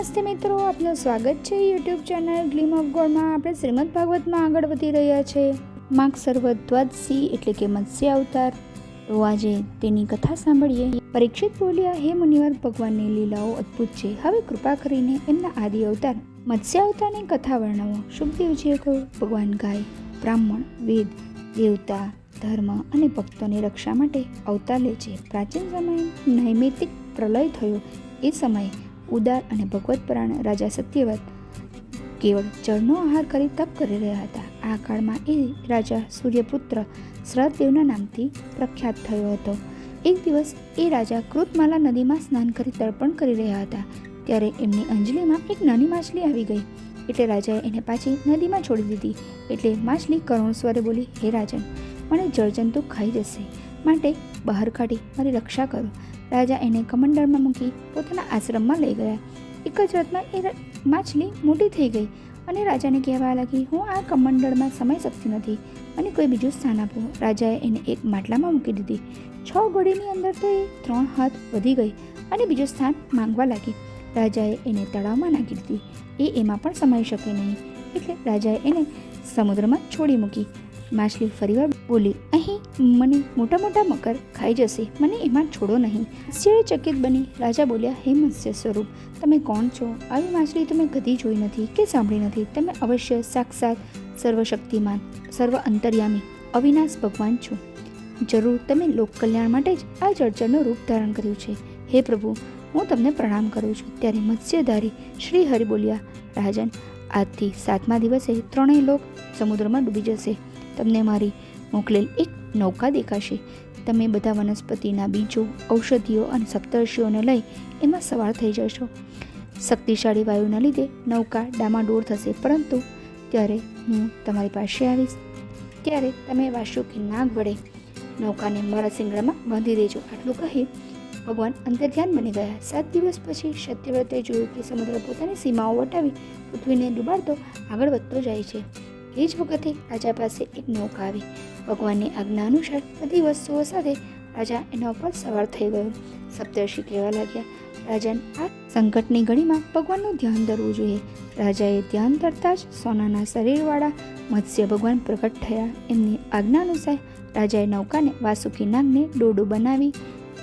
નમસ્તે મિત્રો, આપનું સ્વાગત છે યુટ્યુબ ચેનલ ગ્લીમ ઓફ ગોડમાં આપણે શ્રીમદ ભાગવતમાં આગળ વધી રહ્યા છે. માગ સર્વ દ્વાદશી એટલે કે મત્સ્ય અવતાર. તો આજે તેની કથા સાંભળીએ. પરીક્ષિત બોલ્યા, હે મુનિવર, ભગવાનની લીલાઓ અદ્ભુત છે. હવે કૃપા કરીને એમના આદિ અવતાર, મત્સ્ય અવતારની કથા વર્ણવો. શુભદેવજીએ કહ્યું, ભગવાન ગાય, બ્રાહ્મણ, વેદ, દેવતા, ધર્મ અને ભક્તોની રક્ષા માટે અવતાર લે છે. પ્રાચીન સમયે નૈમિતિક પ્રલય થયો. એ સમયે ઉદાર અને ભગવતપરાયણ રાજા સત્યવત કેવળ જળનો આહાર કરી તપ કરી રહ્યા હતા. આ કાળમાં એ રાજા સૂર્યપુત્ર શ્રદ્ધદેવના નામથી પ્રખ્યાત થયો હતો. એક દિવસ એ રાજા કૃતમાલા નદીમાં સ્નાન કરી તર્પણ કરી રહ્યા હતા. ત્યારે એમની અંજલિમાં એક નાની માછલી આવી ગઈ. એટલે રાજાએ એને પાછી નદીમાં છોડી દીધી. એટલે માછલી કરુણ સ્વરે બોલી, હે રાજન, મને જળજંતુ ખાઈ જશે. માટે બહાર કાઢી મારી રક્ષા કરો. રાજા એને કમંડળમાં મૂકી પોતાના આશ્રમમાં લઈ ગયા. એક જ રાતમાં એ માછલી મોટી થઈ ગઈ અને રાજાને કહેવા લાગી, હું આ કમંડળમાં સમાઈ શકતી નથી અને કોઈ બીજું સ્થાન આપો. રાજાએ એને એક માટલામાં મૂકી દીધી. છ ઘડીની અંદર તો એ ત્રણ હાથ વધી ગઈ અને બીજું સ્થાન માંગવા લાગી. રાજાએ એને તળાવમાં નાખી દીધી. એ એમાં પણ સમાઈ શકે નહીં. એટલે રાજાએ એને સમુદ્રમાં છોડી મૂકી. માછલી ફરીવાર બોલી, અહીં મને મોટા મોટા મકર ખાઈ જશે. મને એમાં છોડો નહીં. આશ્ચર્યચકિત બની રાજા બોલ્યા, હે મત્સ્ય સ્વરૂપ, તમે કોણ છો? આવી માછલી તમે કદી જોઈ નથી કે સાંભળી નથી. તમે અવશ્ય સાક્ષાત સર્વશક્તિમાન, સર્વ અંતર્યામી, અવિનાશ ભગવાન છો. જરૂર તમે લોક કલ્યાણ માટે જ આ જળચરનું રૂપ ધારણ કર્યું છે. હે પ્રભુ, હું તમને પ્રણામ કરું છું. ત્યારે મત્સ્યધારી શ્રી હરિ બોલ્યા, રાજન, આજથી સાતમા દિવસે ત્રણેય લોક સમુદ્રમાં ડૂબી જશે. તમને મારી મોકલેલ એક નૌકા દેખાશે. તમે બધા વનસ્પતિના બીજો, ઔષધિઓ અને સપ્તર્ષિઓને લઈ એમાં સવાર થઈ જશો. શક્તિશાળી વાયુના લીધે નૌકા ડામાડોળ થશે, પરંતુ ત્યારે હું તમારી પાસે આવીશ. ત્યારે તમે વાસુકી નાગ વડે નૌકાને મારા સિંગડામાં બાંધી દેજો. આટલું કહી ભગવાન અંતર્ધ્યાન બની ગયા. સાત દિવસ પછી સત્યવ્રતે જોયું કે સમુદ્ર પોતાની સીમાઓ વટાવી પૃથ્વીને ડૂબાડતો આગળ વધતો જાય છે. એ જ વખતે રાજા પાસે એક નૌકા આવી. ભગવાનની આજ્ઞા અનુસાર બધી વસ્તુઓ સાથે રાજા એના ઉપર સવાર થઈ ગયો. સપ્તર્ષિ કહેવા લાગ્યા, રાજાને, આ સંકટની ઘડીમાં ભગવાનનું ધ્યાન ધરવું જોઈએ. રાજાએ ધ્યાન ધરતા જ સોનાના શરીરવાળા મત્સ્ય ભગવાન પ્રગટ થયા. એમની આજ્ઞા અનુસાર રાજાએ નૌકાને વાસુકી નાગને ડોડું બનાવી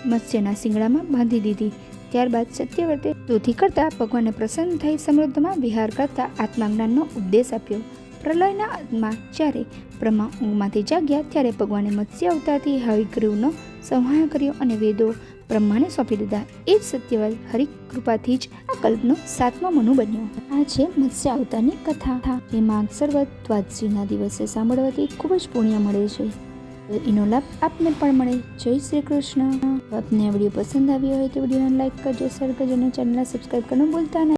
મત્સ્યના શિંગડામાં બાંધી દીધી. ત્યારબાદ સત્યવ્રતે સ્તુતિ કરતા ભગવાનને પ્રસન્ન થઈ સમૃદ્ધમાં વિહાર કરતા આત્મજ્ઞાનનો ઉપદેશ આપ્યો. પ્રલયના અંતમાં જ્યારે બ્રહ્મા ઊંઘમાંથી જાગ્યા ત્યારે ભગવાને મત્સ્ય અવતારથી હરિગ્રીવનો સંહાર કર્યો અને વેદો બ્રહ્માને સોંપી દીધા. એ જ સત્યવાદ હરિકૃપાથી જ આ કલ્પનો સાતમા મનુ બન્યો. આ છે મત્સ્ય અવતારની કથા. એ માર્ગ સર્વત દ્વાદશીના દિવસે સાંભળવાથી ખૂબ જ પુણ્ય મળે છે. એનો લાભ આપને પણ મળે. જય શ્રી કૃષ્ણ. આપને આ વીડિયો પસંદ આવ્યો હોય તો વિડીયોને લાઈક કરજો, શેર કરજો અને ચેનલને સબસ્ક્રાઈબ કરવાનું ભૂલતા નહીં